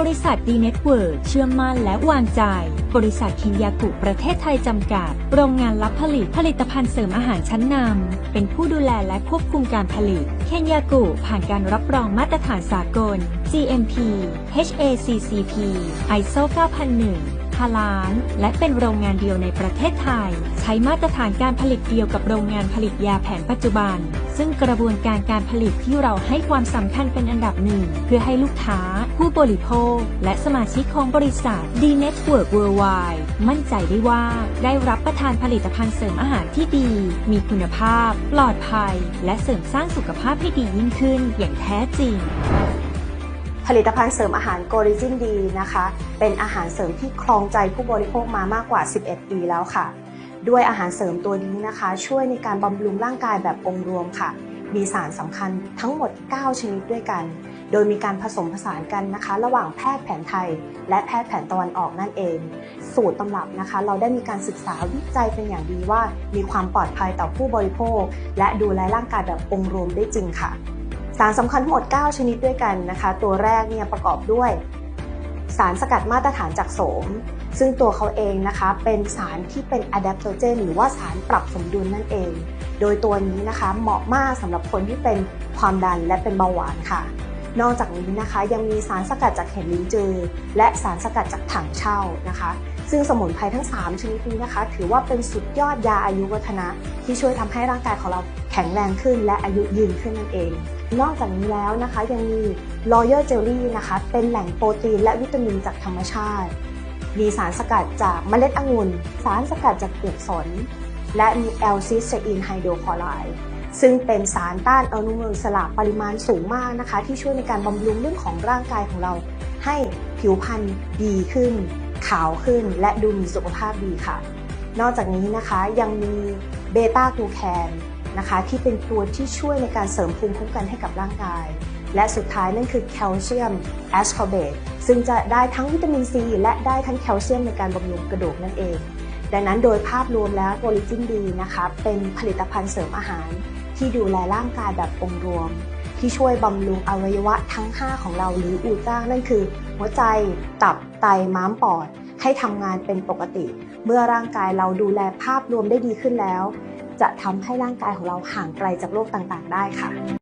บริษัทดีเน็ตเวิร์เชื่อมั่นและวางใจ บริษัทคินยากุประเทศไทยจำกัด โรงงานรับผลิตผลิตภัณฑ์เสริมอาหารชั้นนำ เป็นผู้ดูแลและควบคุมการผลิต เคนยากุผ่านการรับรองมาตรฐานสากล GMP HACCP ISO 9001 ฮาลานและเป็นโรงงานเดียวในประเทศไทย ใช้มาตรฐานการผลิตเดียวกับโรงงานผลิตยาแผนปัจจุบัน ซึ่งกระบวนการการผลิตที่เราให้ความสำคัญเป็นอันดับหนึ่ง เพื่อให้ลูกค้า ผู้บริโภค และสมาชิกของบริษัท D Network Worldwide มั่นใจได้ว่า ได้รับประทานผลิตภัณฑ์เสริมอาหารที่ดี มีคุณภาพ ปลอดภัย และเสริมสร้างสุขภาพให้ดียิ่งขึ้นอย่างแท้จริง ผลิตภัณฑ์เสริมอาหารโกริจินดีนะคะ เป็นอาหารเสริมที่ครองใจผู้บริโภคมามากกว่า 11 ปีแล้วค่ะ ด้วยอาหารเสริมตัวนี้นะคะ ช่วยในการบำรุงร่างกายแบบองค์รวมค่ะ มีสารสำคัญทั้งหมด 9 ชนิดด้วยกัน โดยมีการผสมผสานกันนะคะ ระหว่างแพทย์แผนไทย และแพทย์แผนตะวันออกนั่นเอง สูตรตำรับนะคะ เราได้มีการศึกษาวิจัยเป็นอย่างดีว่า มีความปลอดภัยต่อผู้บริโภค และดูแลร่างกายแบบองค์รวมได้จริงค่ะ สารสำคัญทั้งหมด 9 ชนิดด้วยกันนะคะ ตัวแรกเนี่ยประกอบด้วย สารสกัดมาตรฐานจากโสม ซึ่งตัวเขาเองนะคะเป็นสารที่เป็นอะแดปโตเจนหรือว่าสารปรับสมดุลนั่นเอง โดยตัวนี้นะคะเหมาะมากสำหรับคนที่เป็นความดันและเป็นเบาหวานค่ะ นอกจากนี้นะคะยังมีสารสกัดจากเห็ดลิ้นจือ และสารสกัดจากถังเช่านะคะ ซึ่งสมุนไพรทั้ง 3 ชนิดนี้นะคะ ถือว่าเป็นสุดยอดยาอายุวัฒนะที่ช่วยทำให้ร่างกายของเรา ข็งแรงขึ้นและอายุยืนขึ้นนั่นเอง นอกจากนี้แล้วนะคะยังมี Royal Jelly นะคะ เป็นแหล่งโปรตีนและวิตามินจากธรรมชาติ มีสารสกัดจากเมล็ดองุ่น สารสกัดจากเปลือกสน และมีแอลซิสเตอีนไฮโดรคลอไรด์ซึ่งเป็นสารต้านอนุมูลอิสระปริมาณสูงมากนะคะ ที่ช่วยในการบำรุงเรื่องของร่างกายของเรา ให้ผิวพรรณดีขึ้น ขาวขึ้น และดูมีสุขภาพดีค่ะ นอกจากนี้นะคะยังมีเบต้ากลูแคน นะคะที่เป็นตัวที่ช่วยในการเสริมภูมิคุ้มกันให้กับร่างกาย และสุดท้ายนั่นคือแคลเซียมแอสคอเบตซึ่งจะได้ทั้งวิตามินซีและได้ทั้งแคลเซียมในการบำรุงกระดูกนั่นเอง ดังนั้นโดยภาพรวมแล้วโพลิจินดีนะคะเป็นผลิตภัณฑ์เสริมอาหาร ที่ดูแลร่างกายแบบองค์รวม ที่ช่วยบำรุงอวัยวะทั้ง 5 ของเราหรืออูจ้างนั่นคือ หัวใจ ตับ ไต ม้าม ปอด ให้ทำงานเป็นปกติ เมื่อร่างกายเราดูแลภาพรวมได้ดีขึ้นแล้ว จะทำให้ร่างกายของเราห่างไกลจากโรคต่างๆ ได้ค่ะ